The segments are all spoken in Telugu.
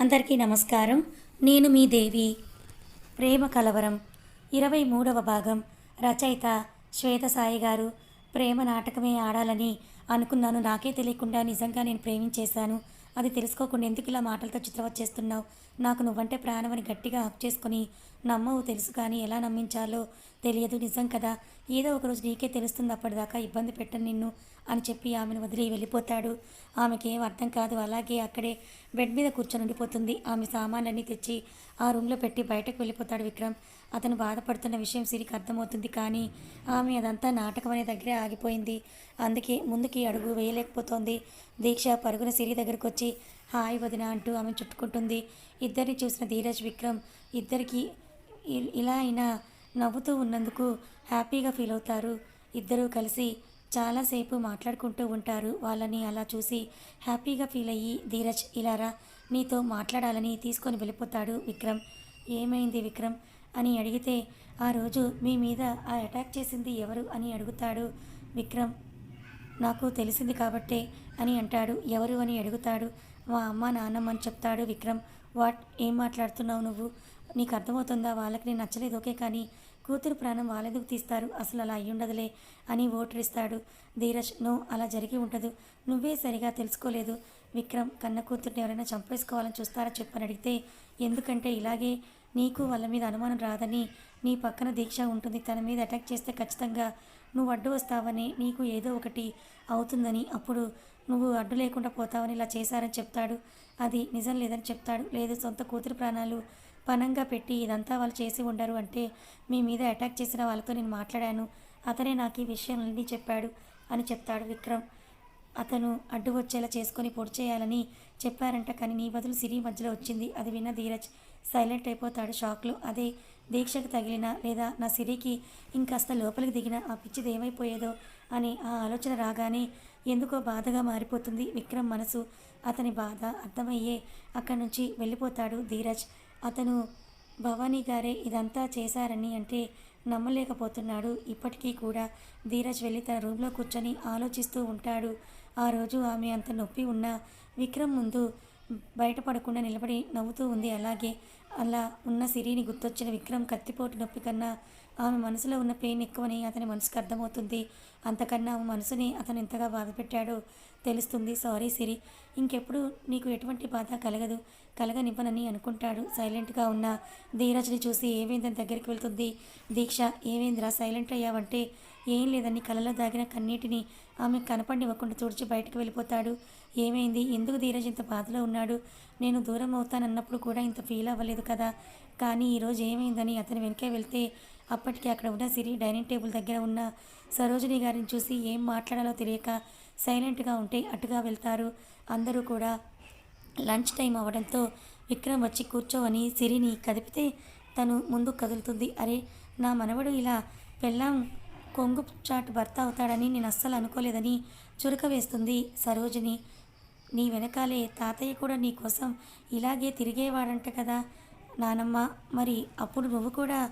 అందరికీ నమస్కారం. నేను మీ దేవి. ప్రేమ కలవరం. ఇరవై మూడవ భాగం. రచయిత శ్వేత సాయి గారు ప్రేమ నాటకమే ఆడాలని అనుకున్నాను. నాకే తెలియకుండా నిజంగా నేను ప్రేమించేశాను. అది తెలుసుకోకుండా ఎందుకు ఇలా మాటలతో చిత్రవత్ చేస్తున్నావు? నాకు నువ్వంటే ప్రాణమని గట్టిగా హక్ చేసుకొని నమ్మవు తెలుసు కానీ ఎలా నమ్మించాలో తెలియదు నిజం కదా. ఏదో ఒకరోజు నీకే తెలుస్తుంది అప్పటిదాకా ఇబ్బంది పెట్టను నిన్ను అని చెప్పి ఆమెను వదిలి వెళ్ళిపోతాడు. ఆమెకేం అర్థం కాదు అలాగే అక్కడే బెడ్ మీద కూర్చొని ఉండిపోతుంది. ఆమె సామాన్లన్నీ తెచ్చి ఆ రూమ్లో పెట్టి బయటకు వెళ్ళిపోతాడు విక్రమ్. అతను బాధపడుతున్న విషయం సిరికి అర్థమవుతుంది కానీ ఆమె అదంతా నాటకం అనే దగ్గరే ఆగిపోయింది. అందుకే ముందుకి అడుగు వేయలేకపోతోంది. దీక్ష పరుగున సిరి దగ్గరకు వచ్చి హాయ్ వదిన అంటూ ఆమె చుట్టుకుంటుంది ఇద్దరిని చూసిన ధీరజ్ విక్రమ్ ఇద్దరికి ఇ- ఇలా అయినా నవ్వుతూ ఉన్నందుకు హ్యాపీగా ఫీల్ అవుతారు. ఇద్దరూ కలిసి చాలాసేపు మాట్లాడుకుంటూ ఉంటారు. వాళ్ళని అలా చూసి హ్యాపీగా ఫీల్ అయ్యి ధీరజ్ ఇలారా నీతో మాట్లాడాలని తీసుకొని వెళ్ళిపోతాడు విక్రమ్. ఏమైంది విక్రమ్? అని అడిగితే ఆ రోజు మీ మీద ఆ అటాక్ చేసింది ఎవరు? అని అడుగుతాడు విక్రమ్. నాకు తెలిసింది కాబట్టే అని అంటాడు. ఎవరు? అని అడుగుతాడు మా అమ్మ నాన్నమ్మని చెప్తాడు విక్రమ్. వాట్? ఏం మాట్లాడుతున్నావు నువ్వు? నీకు అర్థమవుతుందా? వాళ్ళకి నేను నచ్చలేదు. ఓకే కానీ కూతురు ప్రాణం వాళ్ళెందుకు తీస్తారు? అసలు అలా అయ్యుండదులే అని ఓటరిస్తాడు ధీరజ్. నో అలా జరిగి ఉండదు. నువ్వే సరిగా తెలుసుకోలేదు. విక్రమ్ కన్న కూతుర్ని ఎవరైనా చంపేసుకోవాలని చూస్తారా? చెప్పని అడిగితే ఎందుకంటే ఇలాగే నీకు వాళ్ళ మీద అనుమానం రాదని నీ పక్కన దీక్ష ఉంటుంది. తన మీద అటాక్ చేస్తే ఖచ్చితంగా నువ్వు అడ్డు వస్తావని నీకు ఏదో ఒకటి అవుతుందని అప్పుడు నువ్వు అడ్డు లేకుండా పోతావని ఇలా చేశారని చెప్తాడు. అది నిజం లేదని చెప్తాడు. లేదు సొంత కూతురు ప్రాణాలు పనంగా పెట్టి ఇదంతా వాళ్ళు చేసి ఉండరు అంటే మీ మీద అటాక్ చేసిన వాళ్ళతో నేను మాట్లాడాను. అతనే నాకు ఈ విషయాలన్నీ చెప్పాడు అని చెప్తాడు విక్రమ్. అతను అడ్డు వచ్చేలా చేసుకొని పొడి చేయాలని చెప్పారంట కానీ నీ బదులు సిరి మధ్యలో వచ్చింది. అది విన్న ధీరజ్ సైలెంట్ అయిపోతాడు షాక్లో. అదే దీక్షకు తగిలిన లేదా నా సిరికి ఇంకాస్త లోపలికి దిగిన ఆ పిచ్చిది ఏమైపోయేదో అని ఆ ఆలోచన రాగానే ఎందుకో బాధగా మారిపోతుంది విక్రమ్ మనసు. అతని బాధ అర్థమయ్యే అక్కడి నుంచి వెళ్ళిపోతాడు ధీరజ్. అతను భవానీ గారే ఇదంతా చేశారని అంటే నమ్మలేకపోతున్నాడు. ఇప్పటికీ కూడా ధీరజ్ వెళ్ళి తన రూమ్లో కూర్చొని ఆలోచిస్తూ ఉంటాడు. ఆ రోజు ఆమె అంత నొప్పి ఉన్నా విక్రమ్ ముందు బయటపడకుండా నిలబడి నవ్వుతూ ఉంది. అలాగే అలా ఉన్న సిరిని గుర్తొచ్చిన విక్రమ్ కత్తిపోటు నొప్పి కన్నా ఆమె మనసులో ఉన్న పెయిన్ ఎక్కువని అతని మనసుకు అర్థమవుతుంది. అంతకన్నా ఆమె మనసుని అతను ఎంతగా బాధ పెట్టాడో తెలుస్తుంది సారీ సిరి ఇంకెప్పుడు నీకు ఎటువంటి బాధ కలగదు. కలగనివ్వనని అనుకుంటాడు. సైలెంట్గా ఉన్న ధీరజ్ని చూసి ఏమైందని దగ్గరికి వెళ్తుంది. దీక్ష ఏమైందిరా సైలెంట్ అయ్యావంటే ఏం లేదని కలలో దాగిన కన్నీటిని ఆమె కనపడివ్వకుండా తుడిచి బయటకు వెళ్ళిపోతాడు. ఏమైంది? ఎందుకు ధీరజ్ ఇంత బాధలో ఉన్నాడు? నేను దూరం అవుతానన్నప్పుడు కూడా ఇంత ఫీల్ అవ్వలేదు కదా. కానీ ఈరోజు ఏమైందని అతని వెనకే వెళ్తే అప్పటికి అక్కడ ఉన్న సిరి డైనింగ్ టేబుల్ దగ్గర ఉన్న సరోజిని గారిని చూసి ఏం మాట్లాడాలో తెలియక సైలెంట్గా ఉంటే అటుగా వెళ్తారు. అందరూ కూడా లంచ్ టైం అవ్వడంతో విక్రమ్ వచ్చి కూర్చోవని సిరిని కదిపితే తను ముందు కదులుతుంది. అరే నా మనవడు ఇలా పెళ్ళాం కొంగు చాటు భర్త అవుతాడని నేను అస్సలు అనుకోలేదని చురక వేస్తుంది సరోజిని. నీ వెనకాలే తాతయ్య కూడా నీ కోసం ఇలాగే తిరిగేవాడంట కదా నానమ్మ. మరి అప్పుడు నువ్వు కూడా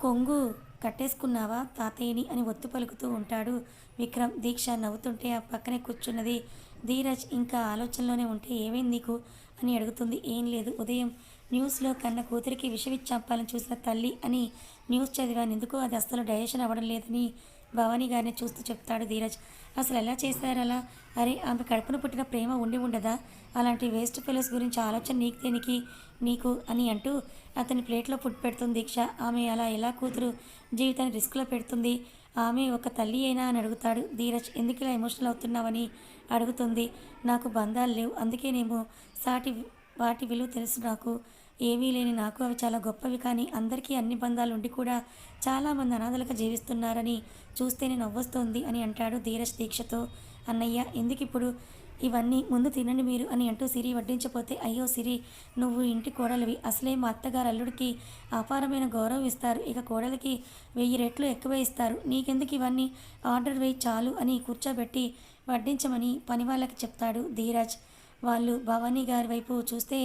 కొంగు కట్టేసుకున్నావా తాతయ్యని అని ఒత్తు పలుకుతూ ఉంటాడు విక్రమ్. దీక్ష నవ్వుతుంటే ఆ పక్కనే కూర్చున్నది ధీరజ్ ఇంకా ఆలోచనలోనే ఉంటే ఏమైంది నీకు? అని అడుగుతుంది. ఏం లేదు. ఉదయం న్యూస్లో కన్న కూతురికి విషవిచ్చి చంపాలని చూసిన తల్లి అని న్యూస్ చదివాను ఎందుకో అది అస్సలు డైజెషన్ అవ్వడం లేదని భవానీ గారిని చూస్తూ చెప్తాడు ధీరజ్. అసలు ఎలా చేశారు అలా? అరే ఆమె కడుపున పుట్టిన ప్రేమ ఉండి ఉండదా? అలాంటి వేస్ట్ ఫెలోస్ గురించి ఆలోచన నీకు దేనికి? నీకు? అని అంటూ అతని ప్లేట్లో ఫుడ్ పెడుతుంది దీక్ష. ఆమె అలా ఎలా కూతురు జీవితాన్ని రిస్క్లో పెడుతుంది? ఆమె ఒక తల్లి అయినా అని అడుగుతాడు ధీరజ్. ఎందుకు ఇలా ఎమోషనల్ అవుతున్నావని అడుగుతుంది. నాకు బంధాలు లేవు. అందుకే నేను సాటి వాటి విలువ తెలుసు నాకు. ఏమీ లేని నాకు అవి చాలా గొప్పవి కానీ అందరికీ అన్ని బంధాలు ఉండి కూడా చాలామంది అనాథలుగా జీవిస్తున్నారని చూస్తేనే నవ్వొస్తోంది అని అంటాడు ధీరజ్ దీక్షతో. అన్నయ్య ఎందుకు ఇప్పుడు ఇవన్నీ ముందు తినండి మీరు అని అంటూ సిరి వడ్డించపోతే అయ్యో సిరి నువ్వు ఇంటి కోడలివి. అసలే మా అత్తగారు అల్లుడికి అపారమైన గౌరవం ఇస్తారు. ఇక కోడలికి వెయ్యి రెట్లు ఎక్కువ ఇస్తారు. నీకెందుకు ఇవన్నీ? ఆర్డర్ వేయి చాలు అని కూర్చోబెట్టి వడ్డించమని పని వాళ్ళకి చెప్తాడు ధీరజ్. వాళ్ళు భవానీ గారి వైపు చూస్తే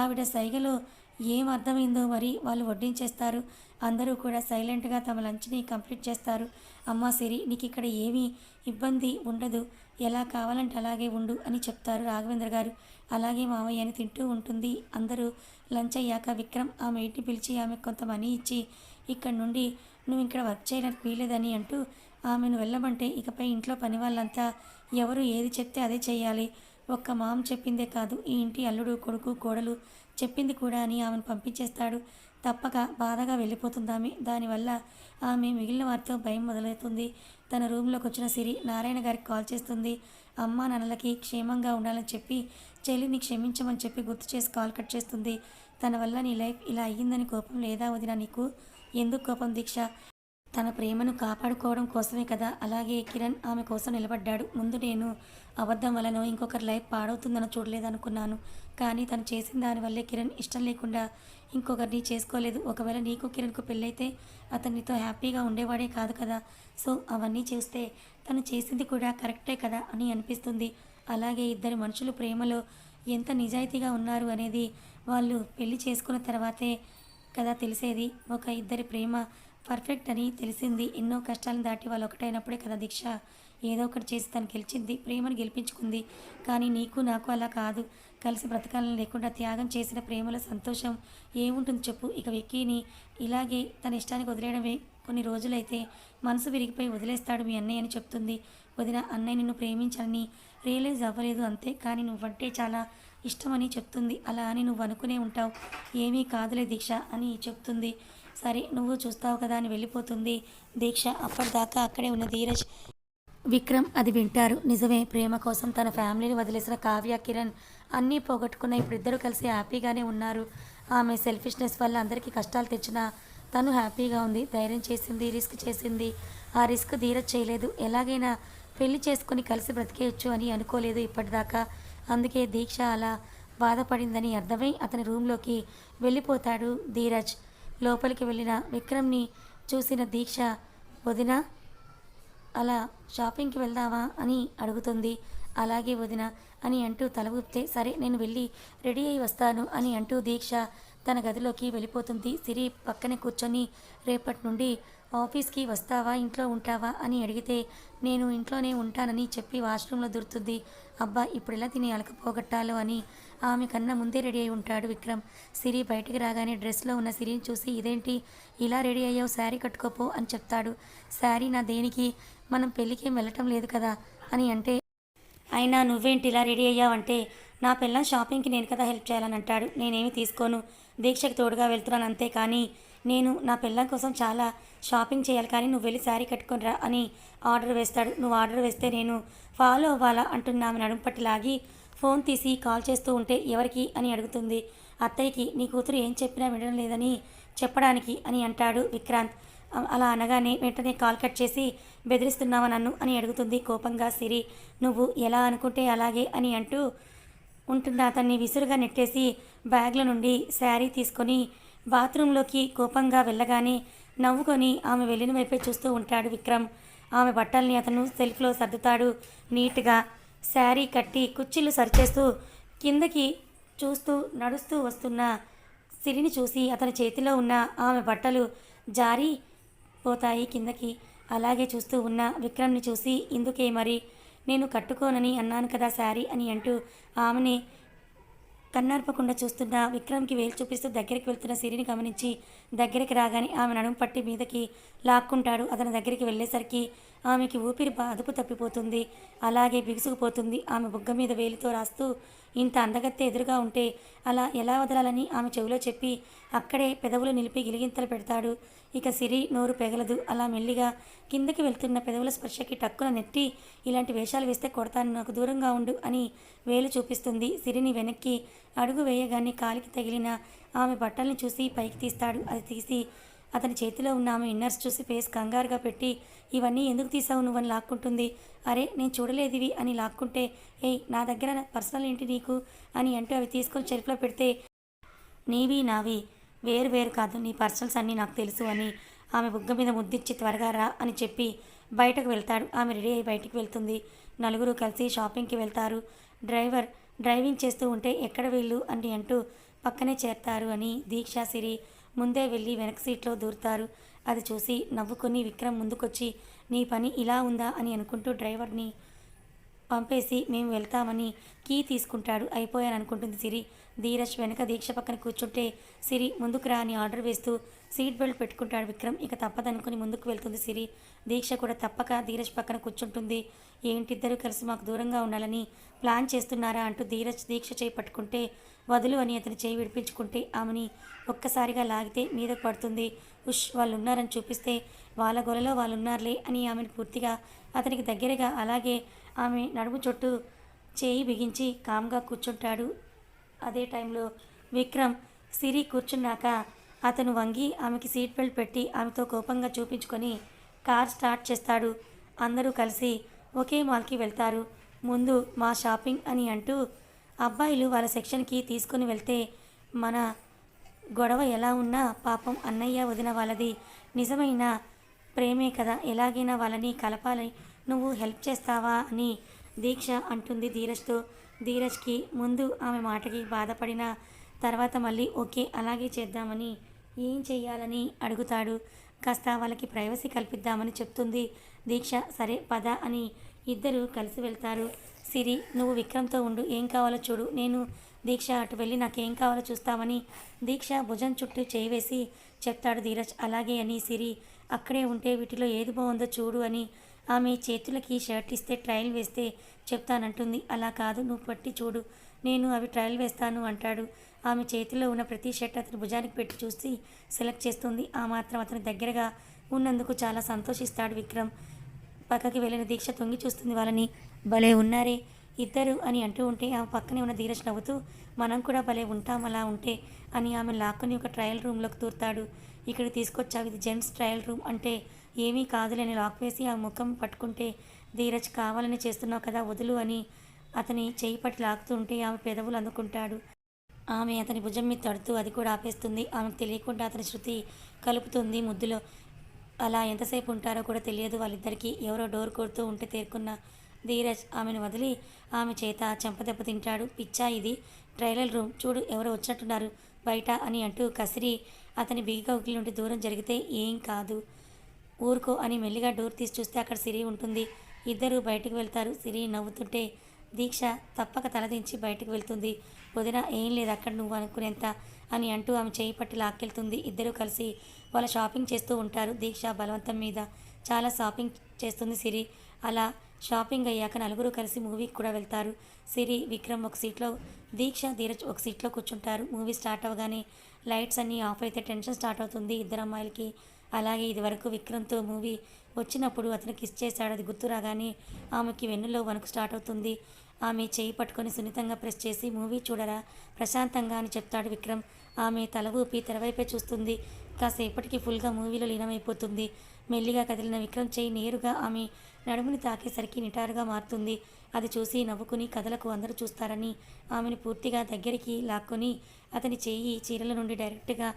ఆవిడ సైగలో ఏం అర్థమైందో మరి వాళ్ళు వడ్డించేస్తారు. అందరూ కూడా సైలెంట్గా తమ లంచ్ని కంప్లీట్ చేస్తారు. అమ్మా సిరి నీకు ఇక్కడ ఏమీ ఇబ్బంది ఉండదు. ఎలా కావాలంటే అలాగే ఉండు అని చెప్తారు రాఘవేంద్ర గారు. అలాగే మావయ్య అని తింటూ ఉంటుంది. అందరూ లంచ్ అయ్యాక విక్రమ్ ఆమె ఇంటిని పిలిచి ఆమె కొంత మనీ ఇచ్చి ఇక్కడ నుండి నువ్వు ఇక్కడ వర్క్ చేయడానికి వీలేదని అంటూ ఆమెను వెళ్ళమంటే ఇకపై ఇంట్లో పని వాళ్ళంతా ఎవరు ఏది చెప్తే అదే చేయాలి ఒక్క మామ చెప్పిందే కాదు ఈ ఇంటి అల్లుడు కొడుకు కోడలు చెప్పింది కూడా అని ఆమెను పంపించేస్తాడు. తప్పక బాధగా వెళ్ళిపోతుంది ఆమె దానివల్ల ఆమె మిగిలిన వారితో భయం మొదలవుతుంది. తన రూమ్లోకి వచ్చిన సిరి నారాయణ గారికి కాల్ చేస్తుంది. అమ్మా నాన్నలకి క్షేమంగా ఉండాలని చెప్పి చెల్లిని క్షమించమని చెప్పి గుర్తు చేసి కాల్ కట్ చేస్తుంది. తన వల్ల నీ లైఫ్ ఇలా అయ్యిందని కోపం లేదా వదినా నీకు? ఎందుకు కోపం దీక్ష? తన ప్రేమను కాపాడుకోవడం కోసమే కదా? అలాగే కిరణ్ ఆమె కోసం నిలబడ్డాడు. ముందు నేను అబద్ధం వలన ఇంకొకరి లైఫ్ పాడవుతుందని చూడలేదనుకున్నాను. కానీ తను చేసిన దానివల్లే కిరణ్ ఇష్టం లేకుండా ఇంకొకరిని చేసుకోలేదు. ఒకవేళ నీకు కిరణ్కు పెళ్ళైతే అతనితో హ్యాపీగా ఉండేవాడే కాదు కదా? సో అవన్నీ చూస్తే తను చేసింది కూడా కరెక్టే కదా అని అనిపిస్తుంది. అలాగే ఇద్దరు మనుషులు ప్రేమలో ఎంత నిజాయితీగా ఉన్నారు అనేది వాళ్ళు పెళ్ళి చేసుకున్న తర్వాతే కదా తెలిసేది. ఒక ఇద్దరి ప్రేమ పర్ఫెక్ట్ అని తెలిసింది. ఎన్నో కష్టాలను దాటి వాళ్ళు ఒకటైనప్పుడే కదా దీక్ష. ఏదో ఒకటి చేసి తను గెలిచింది ప్రేమను గెలిపించుకుంది. కానీ నీకు నాకు అలా కాదు. కలిసి బ్రతకాలని లేకుండా త్యాగం చేసిన ప్రేమలో సంతోషం ఏముంటుంది చెప్పు. ఇక విక్కీని ఇలాగే తన ఇష్టానికి వదిలేయడమే కొన్ని రోజులైతే మనసు విరిగిపోయి వదిలేస్తాడు మీ అన్నయ్య అని చెప్తుంది. వదిన అన్నయ్య నిన్ను ప్రేమించాలని రియలైజ్ అవ్వలేదు అంతే. కానీ నువ్వంటే చాలా ఇష్టమని చెప్తుంది. అలా అని నువ్వు అనుకునే ఉంటావు. ఏమీ కాదులే దీక్ష అని చెప్తుంది. సరే నువ్వు చూస్తావు కదా అని వెళ్ళిపోతుంది. దీక్ష అప్పటిదాకా అక్కడే ఉన్న ధీరజ్ విక్రమ్ అది వింటారు. నిజమే ప్రేమ కోసం తన ఫ్యామిలీని వదిలేసిన కావ్య కిరణ్ అన్నీ పోగొట్టుకున్న ఇప్పుడు ఇద్దరు కలిసి హ్యాపీగానే ఉన్నారు. ఆమె సెల్ఫిష్నెస్ వల్ల అందరికీ కష్టాలు తెచ్చినా తను హ్యాపీగా ఉంది. ధైర్యం చేసింది రిస్క్ చేసింది. ఆ రిస్క్ ధీరజ్ చేయలేదు. ఎలాగైనా పెళ్ళి చేసుకుని కలిసి బ్రతికేయచ్చు అని అనుకోలేదు ఇప్పటిదాకా. అందుకే దీక్ష అలా బాధపడిందని అర్థమై అతని రూమ్లోకి వెళ్ళిపోతాడు ధీరజ్. లోపలికి వెళ్ళిన విక్రమ్ని చూసిన దీక్ష వదిన అలా షాపింగ్కి వెళ్దామా అని అడుగుతుంది. అలాగే వదిన అని అంటూ తల ఊపితే సరే నేను వెళ్ళి రెడీ అయి వస్తాను అని అంటూ దీక్ష తన గదిలోకి వెళ్ళిపోతుంది. సిరి పక్కనే కూర్చొని రేపటి నుండి ఆఫీస్కి వస్తావా? ఇంట్లో ఉంటావా? అని అడిగితే నేను ఇంట్లోనే ఉంటానని చెప్పి వాష్రూమ్లో దొరుకుతుంది. అబ్బా ఇప్పుడు ఎలా తిని అలకపోగొట్టాలో అని ఆమె కన్నా ముందే రెడీ అయి ఉంటాడు విక్రమ్. సిరి బయటికి రాగానే డ్రెస్లో ఉన్న సిరిని చూసి ఇదేంటి? ఇలా రెడీ అయ్యావు శారీ కట్టుకోపో అని చెప్తాడు. శారీ నా దేనికి? మనం పెళ్ళికేం వెళ్ళటం లేదు కదా అని అంటే అయినా నువ్వేంటి ఇలా రెడీ అయ్యావంటే? నా పిల్లం షాపింగ్కి నేను కదా హెల్ప్ చేయాలని అంటాడు. నేనేమి తీసుకోను. దీక్షకి తోడుగా వెళ్తున్నాను అంతే కానీ నేను నా పిల్లం కోసం చాలా షాపింగ్ చేయాలి కానీ నువ్వు వెళ్ళి శారీ కట్టుకొని రా అని ఆర్డర్ వేస్తాడు. నువ్వు ఆర్డర్ వేస్తే నేను ఫాలో అవ్వాలా అంటున్న ఆమె లాగి ఫోన్ తీసి కాల్ చేస్తూ ఉంటే ఎవరికి అని అడుగుతుంది. అత్తయ్యకి నీ కూతురు ఏం చెప్పినా వినడం లేదని చెప్పడానికి అని అంటాడు విక్రాంత్. అలా అనగానే వెంటనే కాల్ కట్ చేసి బెదిరిస్తున్నావా నన్ను? అని అడుగుతుంది కోపంగా సిరి. నువ్వు ఎలా అనుకుంటే అలాగే అని అంటూ ఉంటున్న అతన్ని విసురుగా నెట్టేసి బ్యాగ్ల నుండి శారీ తీసుకొని బాత్రూంలోకి కోపంగా వెళ్ళగానే నవ్వుకొని ఆమె వెళ్ళిన వైపే చూస్తూ ఉంటాడు విక్రమ్. ఆమె బట్టల్ని అతను సెల్ఫ్లో సర్దుతాడు. నీట్గా శారీ కట్టి కుర్చీలు సరిచేస్తూ కిందకి చూస్తూ నడుస్తూ వస్తున్న సిరిని చూసి అతని చేతిలో ఉన్న ఆమె బట్టలు జారి పోతాయి కిందకి. అలాగే చూస్తూ ఉన్న విక్రమ్ని చూసి ఇందుకే మరి? నేను కట్టుకోనని అన్నాను కదా శారీ అని అంటూ ఆమెని కన్నార్పకుండా చూస్తున్న విక్రమ్కి వేలు చూపిస్తూ దగ్గరికి వెళ్తున్న సిరిని గమనించి దగ్గరికి రాగానే ఆమె నడుము పట్టి మీదకి లాక్కుంటాడు. అతని దగ్గరికి వెళ్ళేసరికి ఆమెకి ఊపిరి అదుపు తప్పిపోతుంది. అలాగే బిగుసుకుపోతుంది. ఆమె బుగ్గ మీద వేలితో రాస్తూ ఇంత అందగత్తె ఎదురుగా ఉంటే అలా ఎలా వదలాలని ఆమె చెవిలో చెప్పి అక్కడే పెదవులు నిలిపి గిలిగింతలు పెడతాడు. ఇక సిరి నోరు పెగలదు. అలా మెల్లిగా కిందకి వెళ్తున్న పెదవుల స్పర్శకి టక్కున నెట్టి ఇలాంటి వేషాలు వేస్తే కొడతాను నాకు దూరంగా ఉండు అని వేలు చూపిస్తుంది. సిరిని వెనక్కి అడుగు వేయగానే కాలికి తగిలిన ఆమె బట్టల్ని చూసి పైకి తీస్తాడు. అది తీసి అతని చేతిలో ఉన్న ఆమె ఇన్నర్స్ చూసి ఫేస్ కంగారుగా పెట్టి ఇవన్నీ ఎందుకు తీసావు నువ్వని లాక్కుంటుంది? అరే నేను చూడలేదివి అని లాక్కుంటే ఏయ్ నా దగ్గర పర్సనల్ ఏంటి నీకు? అని అంటూ అవి తీసుకొని చెరుపులో పెడితే నీవి నావి వేరు వేరు కాదు నీ పర్సనల్స్ అన్నీ నాకు తెలుసు అని ఆమె బుగ్గ మీద ముద్దిచ్చి త్వరగా రా అని చెప్పి బయటకు వెళ్తాడు. ఆమె రెడీ అయి బయటికి వెళ్తుంది. నలుగురు కలిసి షాపింగ్కి వెళ్తారు. డ్రైవర్ డ్రైవింగ్ చేస్తూ ఉంటే ఎక్కడ వీళ్ళు అని అంటూ పక్కనే చేరతారు అని దీక్ష సిరి ముందే వెళ్ళి వెనక సీట్లో దూరుతారు. అది చూసి నవ్వుకొని విక్రమ్ ముందుకొచ్చి నీ పని ఇలా ఉందా? అని అనుకుంటూ డ్రైవర్ని పంపేసి మేము వెళ్తామని కీ తీసుకుంటాడు అయిపోయాను అనుకుంటుంది సిరి. ధీరజ్ వెనక దీక్ష పక్కన కూర్చుంటే సిరి ముందుకు రా అని ఆర్డర్ వేస్తూ సీట్ బెల్ట్ పెట్టుకుంటాడు విక్రమ్. ఇక తప్పదనుకుని ముందుకు వెళ్తుంది సిరి. దీక్ష కూడా తప్పక ధీరజ్ పక్కన కూర్చుంటుంది. ఏంటిద్దరూ కలిసి మాకు దూరంగా ఉండాలని ప్లాన్ చేస్తున్నారా అంటూ ధీరజ్ దీక్ష చేయి పట్టుకుంటే వదులు అని అతని చేయి విడిపించుకుంటే ఆమెని ఒక్కసారిగా లాగితే మీదకు పడుతుంది. ఉష్ వాళ్ళు ఉన్నారని చూపిస్తే వాళ్ళ గొలలో వాళ్ళు ఉన్నారులే అని ఆమెను పూర్తిగా అతనికి దగ్గరగా అలాగే ఆమె నడుము చుట్టూ చేయి బిగించి కామ్గా కూర్చుంటాడు అదే టైంలో విక్రమ్ సిరి కూర్చున్నాక అతను వంగి ఆమెకి సీట్ బెల్ట్ పెట్టి ఆమెతో కోపంగా చూపించుకొని కార్ స్టార్ట్ చేస్తాడు. అందరూ కలిసి ఒకే మాల్కి వెళ్తారు. ముందు మా షాపింగ్ అని అంటూ అబ్బాయిలు వాళ్ళ సెక్షన్కి తీసుకుని వెళ్తే మన గొడవ ఎలా ఉన్నా పాపం అన్నయ్య వదిన వాళ్ళది నిజమైన ప్రేమే కదా. ఎలాగైనా వాళ్ళని కలపాలి. నువ్వు హెల్ప్ చేస్తావా అని దీక్ష అంటుంది ధీరజ్తో. ధీరజ్కి ముందు ఆమె మాటకి బాధపడిన తర్వాత మళ్ళీ ఓకే అలాగే చేద్దామని ఏం చేయాలని అడుగుతాడు. కాస్త వాళ్ళకి ప్రైవసీ కల్పిద్దామని చెప్తుంది దీక్ష. సరే పద అని ఇద్దరు కలిసి వెళ్తారు. సిరి నువ్వు విక్రమ్తో ఉండు. ఏం కావాలో చూడు. నేను దీక్ష అటు వెళ్ళి నాకేం కావాలో చూస్తామని దీక్ష భుజం చుట్టూ చేయి వేసి చెప్తాడు ధీరజ్. అలాగే అని సిరి అక్కడే ఉంటే వీటిలో ఏది బాగుందో చూడు అని ఆమె చేతులకి షర్ట్ ఇస్తే ట్రయల్ వేస్తే చెప్తానంటుంది. అలా కాదు నువ్వు పట్టి చూడు. నేను అవి ట్రయల్ వేస్తాను అంటాడు. ఆమె చేతిలో ఉన్న ప్రతి షర్ట్ అతని భుజానికి పెట్టి చూసి సెలెక్ట్ చేస్తుంది. ఆ మాత్రం అతని దగ్గరగా ఉన్నందుకు చాలా సంతోషిస్తాడు విక్రమ్. పక్కకి వెళ్ళిన దీక్ష తొంగి చూస్తుంది వాళ్ళని. భలే ఉన్నారే ఇద్దరు అని అంటూ ఉంటే ఆమె పక్కనే ఉన్న ధీరజ్ నవ్వుతూ మనం కూడా భలే ఉంటాం అలా ఉంటే అని ఆమె లాక్కుని ఒక ట్రయల్ రూమ్లోకి దూరుతాడు ఇక్కడ తీసుకొచ్చావు ఇది జెంట్స్ ట్రయల్ రూమ్ అంటే ఏమీ కాదులేని లాక్ వేసి ఆ ముఖం పట్టుకుంటే ధీరజ్ కావాలని చేస్తున్నావు కదా వదులు అని అతని చేయి పట్టి లాగుతుంటే ఆమె పెదవులు అందుకుంటాడు. ఆమె అతని భుజం మీద తడుతూ అది కూడా ఆపేస్తుంది. ఆమెకు తెలియకుండా అతని శృతి కలుపుతుంది ముద్దులో. అలా ఎంతసేపు ఉంటారో కూడా తెలియదు వాళ్ళిద్దరికీ. ఎవరో డోర్ కొడుతూ ఉంటే తేరుకున్న ధీరజ్ ఆమెను వదిలి ఆమె చేత చెంపదెబ్బ తింటాడు. పిచ్చా ఇది. Trailer room. చూడు ఎవరో వచ్చినట్టున్నారు బయట అని అంటూ కసిరి అతని బిగిగా ఉకిలి నుండి దూరం జరిగితే ఏం కాదు. ఊరుకో అని మెల్లిగా డోర్ తీసి చూస్తే అక్కడ సిరి ఉంటుంది. ఇద్దరు బయటకు వెళ్తారు. సిరి నవ్వుతుంటే దీక్ష తప్పక తలదించి బయటకు వెళ్తుంది. వదిన ఏం లేదు అక్కడ నువ్వు అనుకునేంత అని అంటూ ఆమె చేయి పట్టి లాక్కెళ్తుంది. ఇద్దరు కలిసి వాళ్ళ షాపింగ్ చేస్తూ ఉంటారు. దీక్ష బలవంతం మీద చాలా షాపింగ్ చేస్తుంది సిరి. అలా షాపింగ్ అయ్యాక నలుగురు కలిసి మూవీకి కూడా వెళ్తారు. సిరి విక్రమ్ ఒక సీట్లో దీక్ష ధీరజ్ ఒక సీట్లో కూర్చుంటారు. మూవీ స్టార్ట్ అవ్వగానే లైట్స్ అన్నీ ఆఫ్ అయితే టెన్షన్ స్టార్ట్ అవుతుంది. ఇద్దరు అమ్మాయిలకి అలాగే ఇదివరకు విక్రమ్తో మూవీ వచ్చినప్పుడు అతను కిస్ చేశాడు అది గుర్తు రాగానే ఆమెకి వెన్నులో వణుకు స్టార్ట్ అవుతుంది. ఆమె చేయి పట్టుకొని సున్నితంగా ప్రెస్ చేసి మూవీ చూడరా? ప్రశాంతంగా అని చెప్తాడు విక్రమ్. ఆమె తల ఊపి తెరవైపే చూస్తుంది. కాసేపటికి ఫుల్గా మూవీలో లీనమైపోతుంది. మెల్లిగా కదిలిన విక్రమ్ చేయి నేరుగా ఆమె నడుముని తాకేసరికి నిటారుగా మారుతుంది. అది చూసి నవ్వుకుని కథలకు అందరూ చూస్తారని ఆమెను పూర్తిగా దగ్గరికి లాక్కొని అతని చేయి చీరల నుండి డైరెక్ట్గా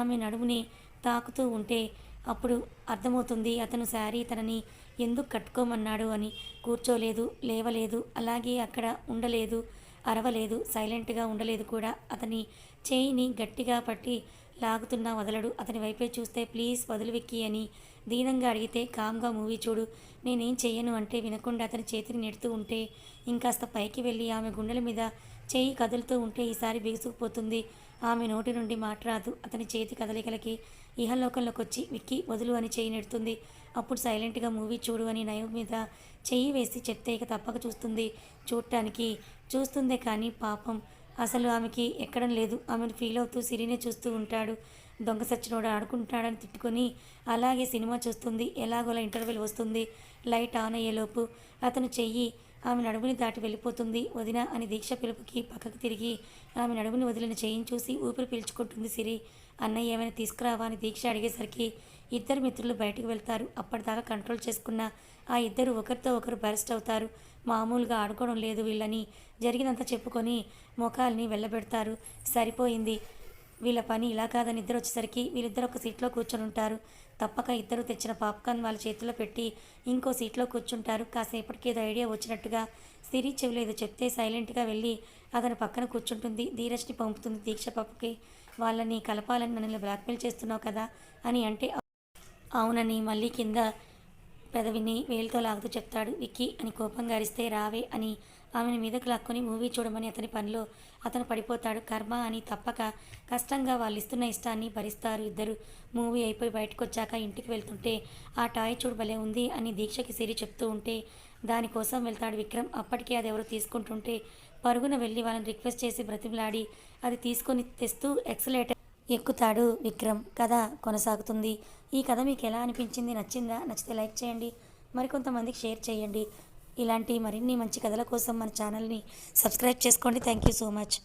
ఆమె నడుముని తాకుతూ ఉంటే అప్పుడు అర్థమవుతుంది అతను శారీ తనని ఎందుకు కట్టుకోమన్నాడు అని. కూర్చోలేదు లేవలేదు అలాగే అక్కడ ఉండలేదు అరవలేదు సైలెంట్గా ఉండలేదు కూడా. అతని చేయిని గట్టిగా పట్టి లాగుతున్నా వదలడు. అతని వైపే చూస్తే ప్లీజ్ వదిలి విక్కి అని దీనంగా అడిగితే కామ్గా మూవీ చూడు. నేనేం చెయ్యను అంటే వినకుండా అతని చేతిని నెడుతూ ఉంటే ఇంకాస్త పైకి వెళ్ళి ఆమె గుండెల మీద చేయి కదులుతూ ఉంటే ఈసారి బిగుసుకుపోతుంది. ఆమె నోటి నుండి మాట్లాడదు. అతని చేతి కదలికలకి ఇహలోకంలోకి వచ్చి విక్కి వదులు అని చేయి నెడుతుంది. అప్పుడు సైలెంట్గా మూవీ చూడు అని నయం మీద చెయ్యి వేసి చెప్తే ఇక తప్పక చూస్తుంది. చూడటానికి చూస్తుందే కానీ పాపం. అసలు ఆమెకి ఎక్కడం లేదు. ఆమెను ఫీల్ అవుతూ సిరినే చూస్తూ ఉంటాడు. దొంగ సచ్చినోడు ఆడుకుంటాడని తిట్టుకొని అలాగే సినిమా చూస్తుంది. ఎలాగోలా ఇంటర్వెల్ వస్తుంది. లైట్ ఆన్ అయ్యేలోపు అతను చెయ్యి ఆమె నడుముని దాటి వెళ్ళిపోతుంది. వదిన అని దీక్ష పిలుపుకి పక్కకు తిరిగి ఆమె నడుముని వదిలిన చేయిని చూసి ఊపిరి పీల్చుకుంటుంది సిరి. అన్నయ్య ఏమైనా తీసుకురావా అని దీక్ష అడిగేసరికి ఇద్దరు మిత్రులు బయటకు వెళ్తారు. అప్పటిదాకా కంట్రోల్ చేసుకున్న ఆ ఇద్దరు ఒకరితో ఒకరు బరెస్ట్ అవుతారు. మామూలుగా ఆడుకోవడం లేదు వీళ్ళని. జరిగినంత చెప్పుకొని ముఖాల్ని వెళ్ళబెడతారు. సరిపోయింది. వీళ్ళ పని ఇలా కాదని ఇద్దరు వచ్చేసరికి వీళ్ళిద్దరు ఒక సీట్లో కూర్చొని ఉంటారు. తప్పక ఇద్దరు తెచ్చిన పాప్కార్న్ వాళ్ళ చేతిలో పెట్టి ఇంకో సీట్లో కూర్చుంటారు. కాసేపటికి ఏదో ఐడియా వచ్చినట్టుగా సిరి చెవిలో ఏదో చెప్తే సైలెంట్గా వెళ్ళి అతను పక్కన కూర్చుంటుంది. ధీరజ్ని పంపుతుంది దీక్ష పాపకి. వాళ్ళని కలపాలని నన్ను బ్లాక్మెయిల్ చేస్తున్నావు కదా అని అంటే అవునని మళ్ళీ కింద పెదవిని వేలుతో లాగుతూ చెప్తాడు. విక్కీ అని కోపంగా అరిస్తే రావే అని ఆమెను మీదకు లాక్కొని మూవీ చూడమని అతని పనిలో అతను పడిపోతాడు. కర్మ అని తప్పక కష్టంగా వాళ్ళు ఇస్తున్న ఇష్టాన్ని భరిస్తారు. ఇద్దరు మూవీ అయిపోయి బయటకు వచ్చాక ఇంటికి వెళ్తుంటే ఆ టాయ్ చూడు భలే ఉంది అని దీక్షకి సిరి చెప్తూ ఉంటే దానికోసం వెళ్తాడు విక్రమ్. అప్పటికే అది ఎవరు తీసుకుంటుంటే పరుగున వెళ్ళి వాళ్ళని రిక్వెస్ట్ చేసి బ్రతిమలాడి అది తీసుకొని తెస్తూ ఎక్సలేటర్ ఎక్కుతాడు విక్రమ్. కథ కొనసాగుతుంది. ఈ కథ మీకు ఎలా అనిపించింది? నచ్చిందా? నచ్చితే లైక్ చేయండి. మరికొంతమందికి షేర్ చేయండి. ఇలాంటి మరిన్ని మంచి కథల కోసం మన ఛానల్ని సబ్స్క్రైబ్ చేసుకోండి. Thank you so much